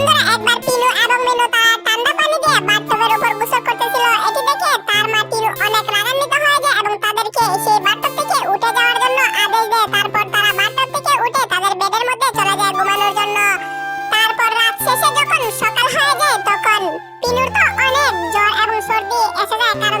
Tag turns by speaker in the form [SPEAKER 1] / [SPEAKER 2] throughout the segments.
[SPEAKER 1] বন্ধুরা একবার পিনু এবং মিনু তারা ঠান্ডা পানি দিয়ে বাথটবের উপর গোসল করতেছিল। এটি দেখে তার মা টিনু অনেক রাগান্বিত হয়ে যায় এবং তাদেরকে সেই বাথটব থেকে উঠে যাওয়ার জন্য আদেশ দেয়। তারপর তারা বাথটব থেকে উঠে তাদের বেডের মধ্যে চলে যায় ঘুমানোর জন্য। তারপর রাত শেষে যখন সকাল হয়ে যায়, তখন পিনুর তো অনেক জ্বর এবং সর্দি এসে যায়, কারণ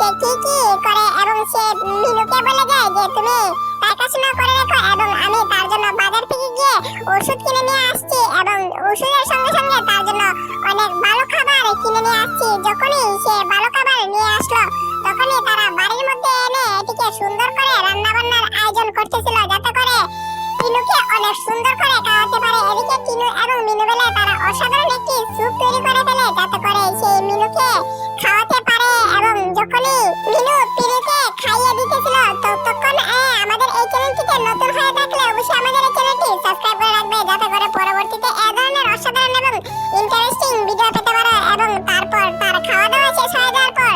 [SPEAKER 1] সে কি কি করে এবং সে মিনুকে বলে যায় যে তুমি দেখাশোনা করে রেখো এবং আমি তার জন্য বাজার থেকে গিয়ে ওষুধ কিনে নিয়ে আসছি এবং ওষুধের সঙ্গে সঙ্গে তার জন্য অনেক ভালো খাবার কিনে নিয়ে আসছি। যখনই সে ভালো খাবার নিয়ে আসলো, তখনই তারা বাড়ির মধ্যে এনে এটিকে সুন্দর করে রান্না বান্নার আয়োজন করতেছিল যাতে করে টিনুকে অনেক সুন্দর করে খাওয়াতে পারে। এদিকে টিনু এবং মিনু বেলা তারা অসাধারণ একটি স্যুপ তৈরি করে ফেলে, যাতে করে সেই মিনুকে যখনই মিনু পিনুকে খাইয়ে দিতেছিল। ততক্ষণ আমাদের এই চ্যানেলটিতে নতুন হয়ে থাকলে অবশ্যই আমাদের এই চ্যানেলটি সাবস্ক্রাইব করে রাখবে, যাতে করে পরবর্তীতে এ ধরনের অসাধারণ এবং ইন্টারেস্টিং ভিডিও পেতে পারো এবং তারপর তার খাওয়া দাওয়া শেষ হয়ে যাওয়ার পর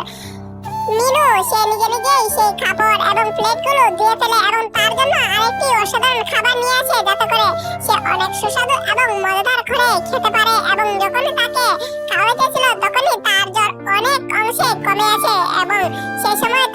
[SPEAKER 1] মিনু সে নিজে নিজেই সেই খাবার এবং প্লেটগুলো ধুয়ে ফেলে এবং তার জন্য আরেকটি অসাধারণ খাবার নিয়ে আসে, যাতে করে সে অনেক সুস্বাদু এবং মজাদার করে খেতে পারে এবং যখন আসে এবং সেই